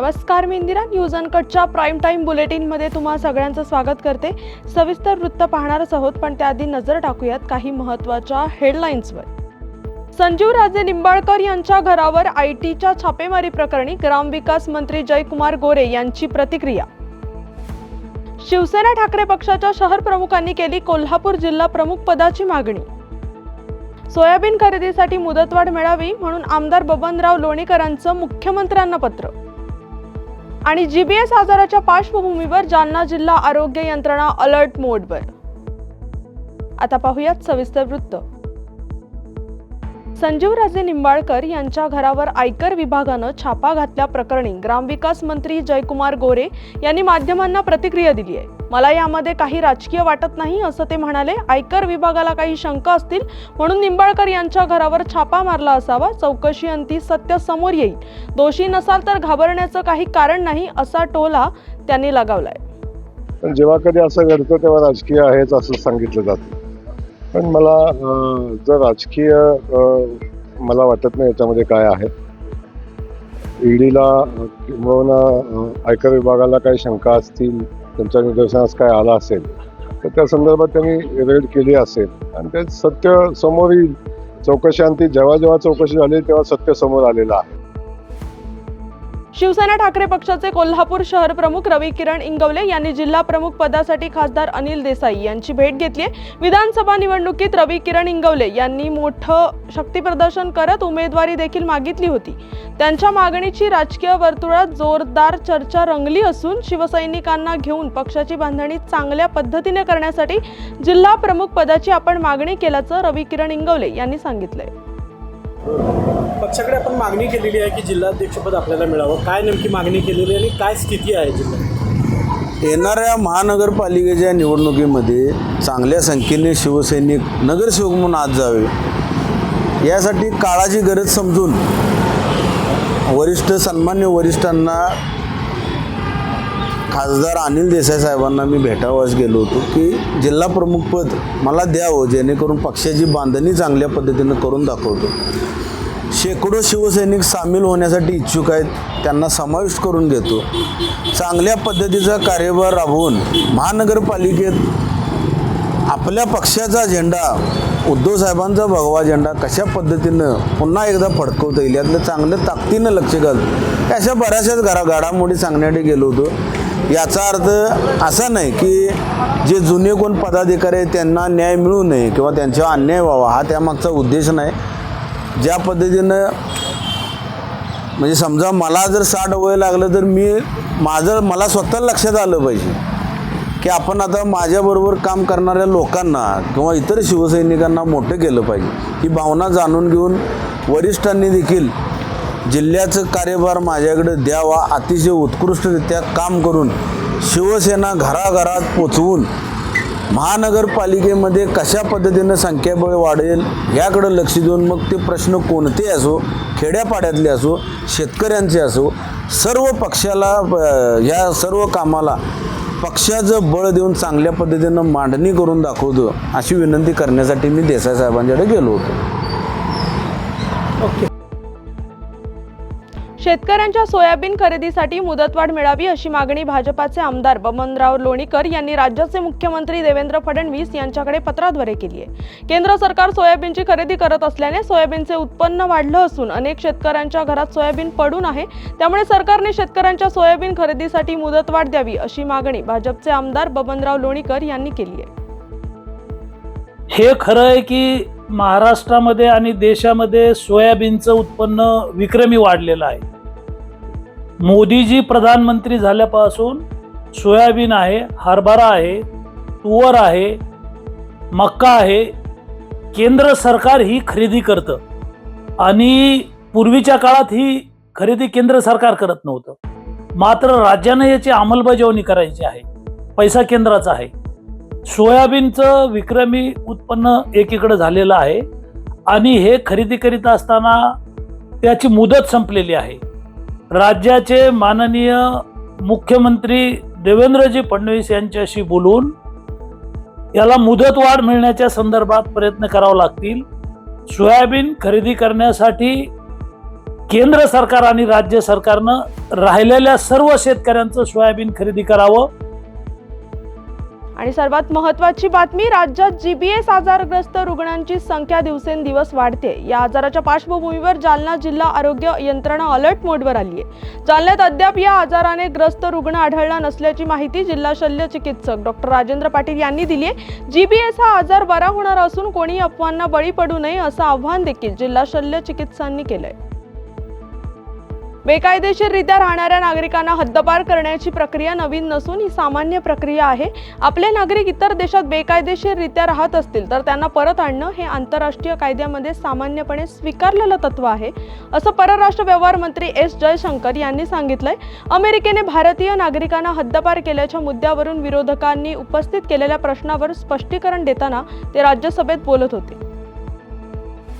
नमस्कार मी इंदिरा. न्यूज अनकटच्या प्राईम टाईम बुलेटिनमध्ये तुम्हा सगळ्यांचं स्वागत करते. सविस्तर वृत्त पाहणारच आहोत पण त्याआधी नजर टाकूयात काही महत्त्वाच्या हेडलाईन्सवर संजीव राजे निंबाळकर यांच्या घरावर आय टीच्या छापेमारी प्रकरणी ग्रामविकास मंत्री जयकुमार गोरे यांची प्रतिक्रिया. शिवसेना ठाकरे पक्षाच्या शहर प्रमुखांनी केली कोल्हापूर जिल्हा प्रमुख पदाची मागणी. सोयाबीन खरेदीसाठी मुदतवाढ मिळावी म्हणून आमदार बबनराव लोणीकरांचं मुख्यमंत्र्यांना पत्र. आणि जीबीएस आजाराच्या पार्श्वभूमीवर जालना जिल्हा आरोग्य यंत्रणा अलर्ट मोडवर. आता पाहूयात सविस्तर वृत्त. संजीवराजे निंबाळकर यांच्या घरावर आयकर विभागानं छापा घातल्या प्रकरणी ग्रामविकास मंत्री जयकुमार गोरे यांनी माध्यमांना प्रतिक्रिया दिली आहे. मला यामध्ये काही राजकीय वाटत नाही असं ते म्हणाले. आयकर विभागाला काही शंका असतील म्हणून निंबाळकर यांच्या घरावर छापा मारला असावा. चौकशी अंती सत्य समोर येईल. दोषी नसाल तर घाबरण्याचं काही कारण नाही असा टोला त्यांनी लगावलाय. पण जेव्हा कधी असं घडतं तेव्हा राजकीय आहेच असं सांगितलं जातं. पण मला जर राजकीय मला वाटत नाही याच्यामध्ये काय आहे. ईडीला किंबहुना आयकर विभागाला काही शंका असतील त्यांच्या निदर्शनास काय आला असेल तर त्या संदर्भात त्यांनी रेड केली असेल. आणि ते सत्य समोर येईल. ती जेव्हा जेव्हा चौकशी झाली तेव्हा सत्य समोर आलेलं आहे. शिवसेना ठाकरे पक्षाचे कोल्हापूर शहर प्रमुख रवी किरण इंगवले यांनी जिल्हा प्रमुख पदासाठी खासदार अनिल देसाई यांची भेट घेतली आहे. विधानसभा निवडणुकीत रवी किरण इंगवले यांनी मोठं शक्तीप्रदर्शन करत उमेदवारी देखील मागितली होती. त्यांच्या मागणीची राजकीय वर्तुळात जोरदार चर्चा रंगली असून शिवसैनिकांना घेऊन पक्षाची बांधणी चांगल्या पद्धतीने करण्यासाठी जिल्हा प्रमुख पदाची आपण मागणी केल्याचं रवी किरण इंगवले यांनी सांगितलंय. पक्षाकडे आपण मागणी केलेली आहे की जिल्हाध्यक्षपद आपल्याला मिळावं. काय नेमकी मागणी केलेली आहे आणि काय स्थिती आहे जिल्ह्यात? येणाऱ्या महानगरपालिकेच्या निवडणुकीमध्ये चांगल्या संख्येने शिवसैनिक नगरसेवक म्हणून आज जावे यासाठी काळाची गरज समजून वरिष्ठ सन्मान्य वरिष्ठांना खासदार अनिल देसाई साहेबांना मी भेटावास गेलो होतो की जिल्हा प्रमुख पद मला द्यावं जेणेकरून पक्षाची बांधणी चांगल्या पद्धतीनं करून दाखवतो. शेकडो शिवसैनिक सामील होण्यासाठी इच्छुक आहेत त्यांना समाविष्ट करून घेतो. चांगल्या पद्धतीचा कार्यभार राबवून महानगरपालिकेत आपल्या पक्षाचा झेंडा उद्धव साहेबांचा भगवा झेंडा कशा पद्धतीनं पुन्हा एकदा फडकवता येईल यातलं चांगलं ताकदीनं लक्ष घालतो अशा बऱ्याचशाच घरा घडामोडी सांगण्यासाठी गेलो होतो याचा अर्थ असा नाही की जे जुने कोण पदाधिकारी आहेत त्यांना न्याय मिळू नये किंवा त्यांच्यावर अन्याय व्हावा हा त्यामागचा उद्देश नाही. ज्या पद्धतीनं म्हणजे समजा मला जर साठ वय लागलं तर मी माझं मला स्वतः लक्षात आलं पाहिजे की आपण आता माझ्याबरोबर काम करणाऱ्या लोकांना किंवा इतर शिवसैनिकांना मोठं केलं पाहिजे. ही भावना जाणून घेऊन वरिष्ठांनी देखील जिल्ह्याचं कार्यभार माझ्याकडे द्यावा अतिशय उत्कृष्टरित्या काम करून शिवसेना घराघरात पोचवून महानगरपालिकेमध्ये कशा पद्धतीनं संख्याबळ वाढेल याकडं लक्ष देऊन मग ते प्रश्न कोणते असो खेड्यापाड्यातले असो शेतकऱ्यांचे असो सर्व पक्षाला या सर्व कामाला पक्षाचं बळ देऊन चांगल्या पद्धतीनं मांडणी करून दाखवतो अशी विनंती करण्यासाठी मी देसाई साहेबांच्याकडे गेलो होतो. शेतकऱ्यांच्या सोयाबीन खरेदीसाठी मुदतवाढ मिळावी अशी मागणी भाजपाचे आमदार बबनराव लोणीकर यांनी राज्याचे मुख्यमंत्री देवेंद्र फडणवीस यांच्याकडे पत्राद्वारे केली आहे. केंद्र सरकार सोयाबीनची खरेदी करत असल्याने सोयाबीनचे उत्पन्न वाढलं असून अनेक शेतकऱ्यांच्या घरात सोयाबीन पडून आहे. त्यामुळे सरकारने शेतकऱ्यांच्या सोयाबीन खरेदीसाठी मुदतवाढ द्यावी अशी मागणी भाजपचे आमदार बबनराव लोणीकर यांनी केली आहे. हे खरं आहे की महाराष्ट्रामध्ये आणि देशामध्ये सोयाबीनचं उत्पन्न विक्रमी वाढलेलं आहे. मोदीजी प्रधानमंत्री झाल्यापासून सोयाबीन आहे हरभरा आहे तुवर आहे मक्का आहे. केंद्र सरकार ही खरेदी करतं. आणि पूर्वीच्या काळात ही खरेदी केंद्र सरकार करत नव्हतं. मात्र राज्यानं याची अंमलबजावणी करायची आहे. पैसा केंद्राचा आहे. सोयाबीनचं विक्रमी उत्पन्न एकीकडे झालेलं आहे. आणि हे खरेदी करीत असताना त्याची मुदत संपलेली आहे. राज्याचे माननीय मुख्यमंत्री देवेंद्रजी फडणवीस यांच्याशी बोलून याला मुदतवाढ मिळण्याच्या संदर्भात प्रयत्न करावे लागतील. सोयाबीन खरेदी करण्यासाठी केंद्र सरकार आणि राज्य सरकारनं राहिलेल्या सर्व शेतकऱ्यांचं सोयाबीन खरेदी करावं. आणि सर्वात महत्त्वाची बातमी राज्यात जी बी एस आजारग्रस्त रुग्णांची संख्या दिवसेंदिवस वाढते या आजाराच्या पार्श्वभूमीवर जालना जिल्हा आरोग्य यंत्रणा अलर्ट मोडवर आली आहे जालन्यात अद्याप या आजाराने ग्रस्त रुग्ण आढळला नसल्याची माहिती जिल्हा शल्य चिकित्सक डॉक्टर राजेंद्र पाटील यांनी दिली आहे जी बी एस हा आजार बरा होणार असून कोणी अफवांना बळी पडू नये असं आव्हान देखील जिल्हा शल्य चिकित्सांनी आहे बेकायदेशीररित्या राहणाऱ्या नागरिकांना हद्दपार करण्याची प्रक्रिया नवीन नसून ही सामान्य प्रक्रिया आहे. आपले नागरिक इतर देशात बेकायदेशीररित्या राहत असतील तर त्यांना परत आणणं हे आंतरराष्ट्रीय कायद्यामध्ये सामान्यपणे स्वीकारलेलं तत्व आहे असं परराष्ट्र व्यवहार मंत्री एस जयशंकर यांनी सांगितलंय. अमेरिकेने भारतीय नागरिकांना हद्दपार केल्याच्या मुद्द्यावरून विरोधकांनी उपस्थित केलेल्या प्रश्नावर स्पष्टीकरण देताना ते राज्यसभेत बोलत होते.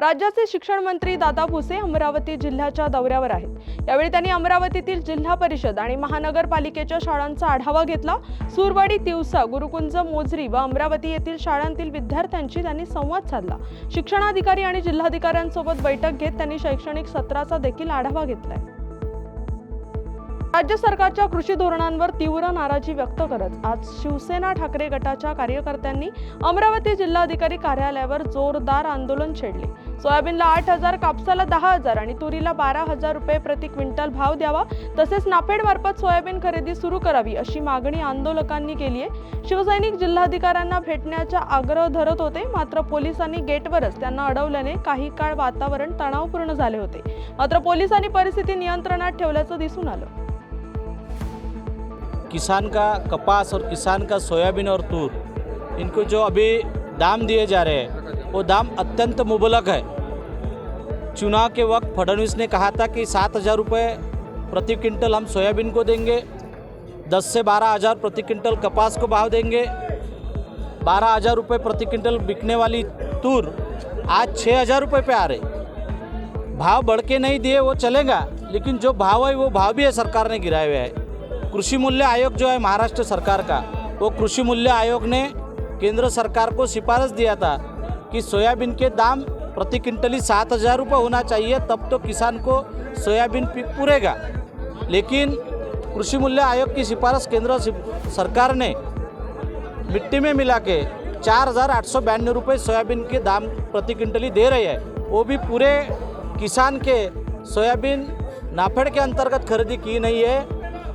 राज्याचे शिक्षण मंत्री दादा भुसे अमरावती जिल्ह्याच्या दौऱ्यावर आहेत. यावेळी त्यांनी अमरावतीतील जिल्हा परिषद आणि महानगरपालिकेच्या शाळांचा आढावा घेतला. सुरवाडी तिवसा गुरुकुंज मोझरी व अमरावती येथील शाळांतील विद्यार्थ्यांशी त्यांनी संवाद साधला. शिक्षणाधिकारी आणि जिल्हाधिकाऱ्यांसोबत बैठक घेत त्यांनी शैक्षणिक सत्राचा देखील आढावा घेतलाय. राज्य सरकारच्या कृषी धोरणांवर तीव्र नाराजी व्यक्त करत आज शिवसेना ठाकरे गटाच्या कार्यकर्त्यांनी अमरावती जिल्हाधिकारी कार्यालयावर जोरदार आंदोलन छेडले. सोयाबीनला आठ हजार कापसाला दहा हजार आणि तुरीला बारा हजार रुपये प्रति क्विंटल भाव द्यावा. तसेच नाफेड मार्फत सोयाबीन खरेदी सुरू करावी अशी मागणी आंदोलकांनी केली आहे. शिवसैनिक जिल्हाधिकाऱ्यांना भेटण्याचा आग्रह धरत होते. मात्र पोलिसांनी गेटवरच त्यांना अडवल्याने काही काळ वातावरण तणावपूर्ण झाले होते. मात्र पोलिसांनी परिस्थिती नियंत्रणात ठेवल्याचं दिसून आलं. किसान का कपास और किसान का सोयाबीन और तूर इनको जो अभी दाम दिए जा रहे हैं वो दाम अत्यंत मुबलक है। चुनाव के वक्त फडणवीस ने कहा था कि सात हज़ार रुपये प्रति क्विंटल हम सोयाबीन को देंगे, दस से बारह हज़ार प्रति क्विंटल कपास को भाव देंगे, बारह हज़ार रुपये प्रति क्विंटल बिकने वाली तूर आज छः हज़ार रुपये पे आ रहे। भाव बढ़ के नहीं दिए, वो चलेगा, लेकिन जो भाव है, वो भाव भी है सरकार ने गिराए हुए है। कृषि मूल्य आयोग जो है महाराष्ट्र सरकार का, वो कृषि मूल्य आयोग ने केंद्र सरकार को सिफारिश दिया था कि सोयाबीन के दाम प्रति क्विंटल सात हज़ार रुपये होना चाहिए, तब तो किसान को सोयाबीन पी- पूरेगा। लेकिन कृषि मूल्य आयोग की सिफारिश केंद्र सरकार ने मिट्टी में मिला के चार हज़ार आठ सौ बयानवे रुपये सोयाबीन के दाम प्रति क्विंटल दे रही है। वो भी पूरे किसान के सोयाबीन नाफेड़ के अंतर्गत खरीदी की नहीं है।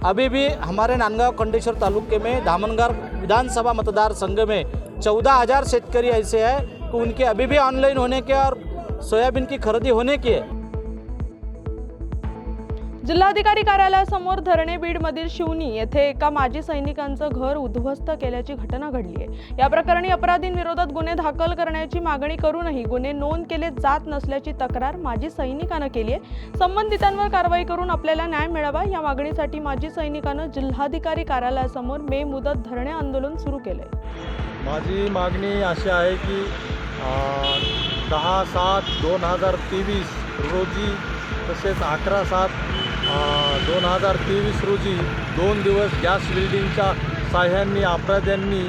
अभी भी हमारे नांदगांव खंडेश्वर तालुके में धामनगर विधानसभा मतदार संघ में चौदह हज़ार शेतकरी ऐसे हैं उनके अभी भी ऑनलाइन होने के और सोयाबीन की खरीदी होने की है। जिल्हाधिकारी कार्यालयासमोर धरणे बीडमधील शिवनी येथे एका माजी सैनिकांचं घर उद्ध्वस्त केल्याची घटना घडली आहे. या प्रकरणी अपराधींविरोधात गुन्हे दाखल करण्याची मागणी करूनही गुन्हे नोंद केले जात नसल्याची तक्रार माजी सैनिकानं केली आहे. संबंधितांवर कारवाई करून आपल्याला न्याय मिळावा या मागणीसाठी माजी सैनिकानं जिल्हाधिकारी कार्यालयासमोर बेमुदत धरणे आंदोलन सुरू केलंय. माझी मागणी अशी आहे की दहा सात दोन हजार तेवीस रोजी तसेच अकरा सात दोन हजार तेवीस रोजी दोन दिवस गॅस बिल्डिंगच्या साह्यांनी अपराध्यांनी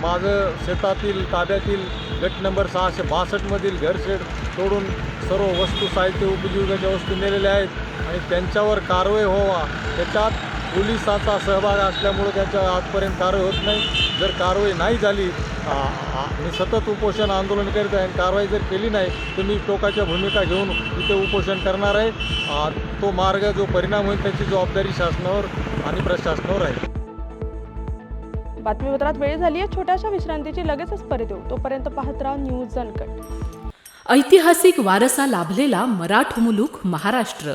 माझं शेतातील ताब्यातील गट नंबर सहाशे बासष्टमधील घरशेड तोडून सर्व वस्तू साहित्य उपजीविकाच्या वस्तू नेलेल्या आहेत आणि त्यांच्यावर कारवाई व्हावा. त्याच्यात पोलिसांचा सहभाग असल्यामुळं त्यांच्या आजपर्यंत कारवाई होत नाही. जर कारवाई नाही झाली मी सतत उपोषण आंदोलन करीत आहे आणि कारवाई जर केली नाही तर मी टोकाच्या भूमिका घेऊन इथे उपोषण करणार आहे. तो मार्ग जो परिणाम होईल त्याची जबाबदारी शासनावर आणि प्रशासनावर आहे. बातमीपत्रात वेळ झाली आहे. छोट्याशा विश्रांतीची लगेचच परत येऊ तोपर्यंत पाहत राहा न्यूज अनकट. ऐतिहासिक वारसा लाभलेला मराठ मुलूक महाराष्ट्र.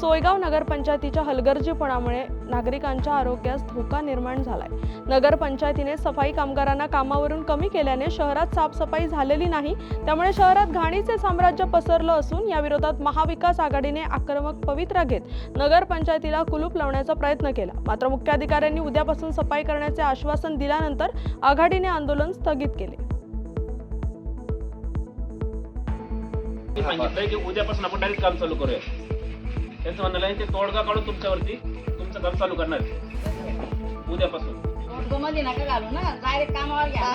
सोयगाव नगरपंचायतीच्या हलगर्जीपणामुळे नागरिकांच्या आरोग्यास धोका निर्माण झालाय. नगरपंचायतीने सफाई कामगारांना कामावरून कमी केल्याने शहरात साफसफाई झालेली नाही त्यामुळे शहरात घाणीचे साम्राज्य पसरलं असून या विरोधात महाविकास आघाडीने आक्रमक पवित्रा घेत नगरपंचायतीला कुलूप लावण्याचा प्रयत्न केला. मात्र मुख्याधिकाऱ्यांनी उद्यापासून सफाई करण्याचे आश्वासन दिल्यानंतर आघाडीने आंदोलन स्थगित केले. सांगितलंय की उद्यापासून आपण डायरेक्ट काम चालू करूया. त्यांचं म्हणणं आहे ते तोडगा काढून तुमच्यावरती तुमचं काम चालू करणार आहे. उद्यापासून. मध्ये नका घालू ना डायरेक्ट कामावर घ्या.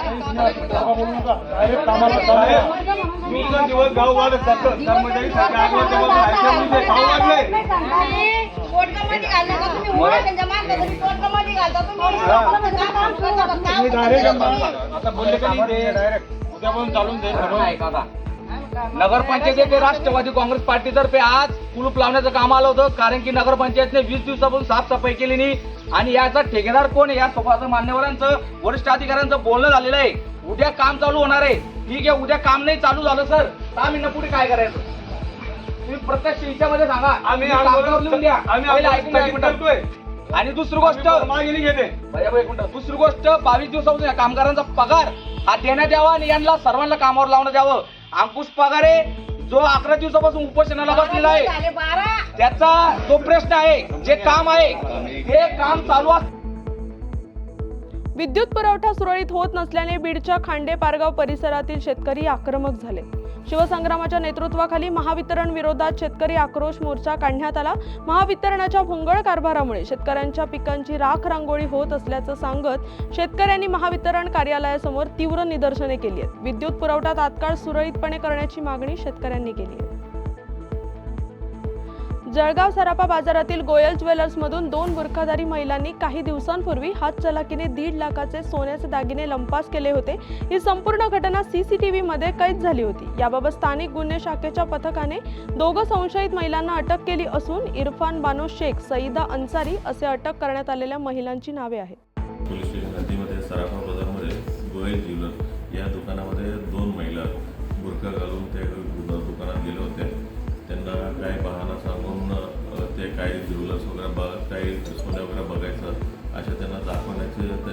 मी जर दिवस गाव वाढत जातं. कर्मचारी पोटकामध्ये घालले का तुम्ही मुळा त्यांच्या मागं तुम्ही पोटकामध्ये घालता. तुम्ही काम करता. आता बोलले का नाही ते? डायरेक्ट उद्यापासून चालून जाईल ते राष्ट्रवादी काँग्रेस पार्टीतर्फे आज कुलूप लावण्याचं काम आलं होतं. कारण की नगरपंचायतने वीस दिवसापासून साफसफाई केली नाही. आणि याचा ठेकेदार कोण आहे? या स्वतःचं मान्यवरांचं वरिष्ठ अधिकाऱ्यांचं बोलणं झालेलं आहे. उद्या काम चालू होणार आहे. ठीक आहे उद्या काम नाही चालू झालं सर. आम्ही पुढे काय करायचं? तुम्ही प्रत्यक्ष हिच्यामध्ये सांगा. आम्ही कागदावर आंदोलन लिहून द्या. आम्ही पहिले आंदोलन ऐकून घ्या एक स्थगित मिनिट. करतोय. आणि दुसरी गोष्ट भैया एक मिनिट. दुसरी गोष्ट बावीस दिवसापासून या कामगारांचा पगार हा देण्यात यावा आणि यांना सर्वांना कामावर लावण्यात यावं. अंकुश पगारे जो अकरा दिवसापासून उपोषणाला बसलेला आहे. त्याचा जो प्रश्न आहे जे काम आहे हे काम चालू असताना विद्युत पुरवठा सुरळीत होत नसल्याने बीडच्या खांडे पारगाव परिसरातील शेतकरी आक्रमक झाले. शिवसंग्रामाच्या नेतृत्वाखाली महावितरण विरोधात शेतकरी आक्रोश मोर्चा काढण्यात आला. महावितरणाच्या भोंगळ कारभारामुळे शेतकऱ्यांच्या पिकांची राख रांगोळी होत असल्याचं सांगत शेतकऱ्यांनी महावितरण कार्यालयासमोर तीव्र निदर्शने केली आहेत. विद्युत पुरवठा तात्काळ सुरळीतपणे करण्याची मागणी शेतकऱ्यांनी केली आहे. जळगाव सराफा बाजारातील गोयल ज्वेलर्समधून दोन बुरखाधारी महिलांनी काही दिवसांपूर्वी हातचलाकीने दीड लाखाचे सोन्याचे दागिने लंपास केले होते. ही संपूर्ण घटना सीसीटीव्ही मध्ये कैद झाली होती. याबाबत स्थानिक गुन्हे शाखेच्या पथकाने दोघं संशयित महिलांना अटक केली असून इरफान बानो शेख सईदा अन्सारी असे अटक करण्यात आलेल्या महिलांची नावे आहेत.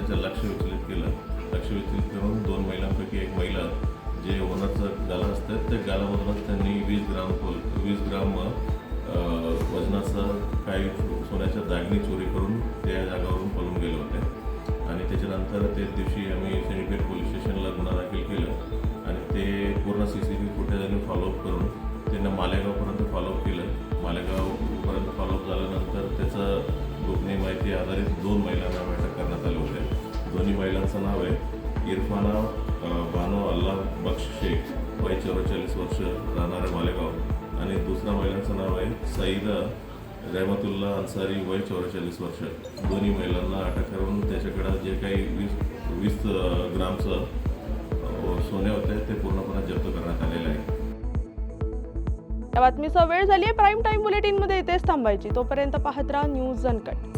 त्यांचं लक्ष विचलित केलं. लक्ष विचलित करून दोन महिलांपैकी एक महिला जे ओनरचं गाला असतात त्या गालामधूनच त्यांनी वीस ग्राम पोल वीस ग्राम वजनाचा वजनाचं काही सोन्याच्या दागिने चोरी करून त्या जागावरून पळून गेले होते. आणि त्याच्यानंतर त्याच दिवशी आम्ही सिंडिकेट पोलीस स्टेशनला गुन्हा दाखल केलं. आणि ते पूर्ण सी सी टी व्ही फुटेजांनी फॉलोअप करून त्यांना मालेगावपर्यंत फॉलोअप केलं. मालेगावपर्यंत फॉलोअप झाल्यानंतर त्याचं गोपनीय माहिती आधारित दोन महिलांना अटक करण्यात आले होते. दोन्ही महिलांचं नाव आहे. इरफाना बानो अल्लाह बख्श शेख. वय चौवेचाळीस वर्ष राहणारे मालेगाव. आणि दुसऱ्या महिलांचं नाव आहे सईदा रहमतुल्ला अन्सारी वय चौवेचाळीस वर्ष. दोन्ही महिलांना अटक करून त्याच्याकडं जे काही वीस वीस ग्रामचं सोने होते ते पूर्णपणे जप्त करण्यात आलेलं आहे. या बातमीचा वेळ झाली आहे प्राईम टाईम बुलेटिनमध्ये इथेच थांबायची. तोपर्यंत पाहत राहा न्यूज जनकट